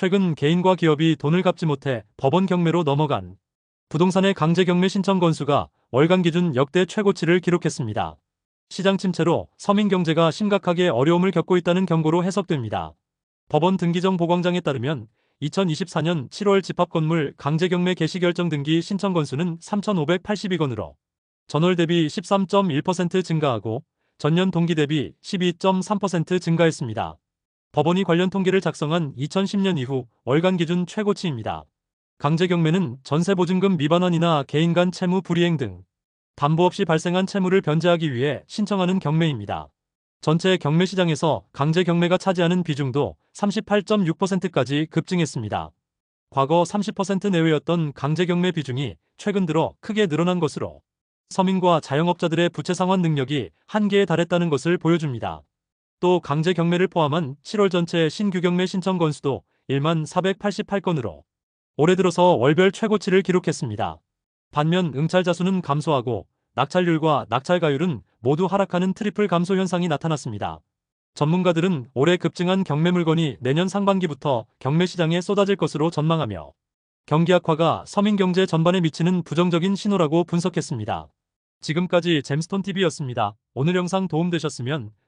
최근 개인과 기업이 돈을 갚지 못해 법원 경매로 넘어간 부동산의 강제 경매 신청 건수가 월간 기준 역대 최고치를 기록했습니다. 시장 침체로 서민 경제가 심각하게 어려움을 겪고 있다는 경고로 해석됩니다. 법원 등기정 보광장에 따르면 2024년 7월 집합 건물 강제 경매 개시 결정 등기 신청 건수는 3,582건으로 전월 대비 13.1% 증가하고 전년 동기 대비 12.3% 증가했습니다. 법원이 관련 통계를 작성한 2010년 이후 월간 기준 최고치입니다. 강제 경매는 전세 보증금 미반환이나 개인 간 채무 불이행 등 담보 없이 발생한 채무를 변제하기 위해 신청하는 경매입니다. 전체 경매 시장에서 강제 경매가 차지하는 비중도 38.6%까지 급증했습니다. 과거 30% 내외였던 강제 경매 비중이 최근 들어 크게 늘어난 것으로 서민과 자영업자들의 부채 상환 능력이 한계에 달했다는 것을 보여줍니다. 또 강제 경매를 포함한 7월 전체 신규 경매 신청 건수도 1만 488건으로 올해 들어서 월별 최고치를 기록했습니다. 반면 응찰자 수는 감소하고 낙찰률과 낙찰가율은 모두 하락하는 트리플 감소 현상이 나타났습니다. 전문가들은 올해 급증한 경매 물건이 내년 상반기부터 경매 시장에 쏟아질 것으로 전망하며 경기 악화가 서민 경제 전반에 미치는 부정적인 신호라고 분석했습니다. 지금까지 잼스톤TV였습니다. 오늘 영상 도움되셨으면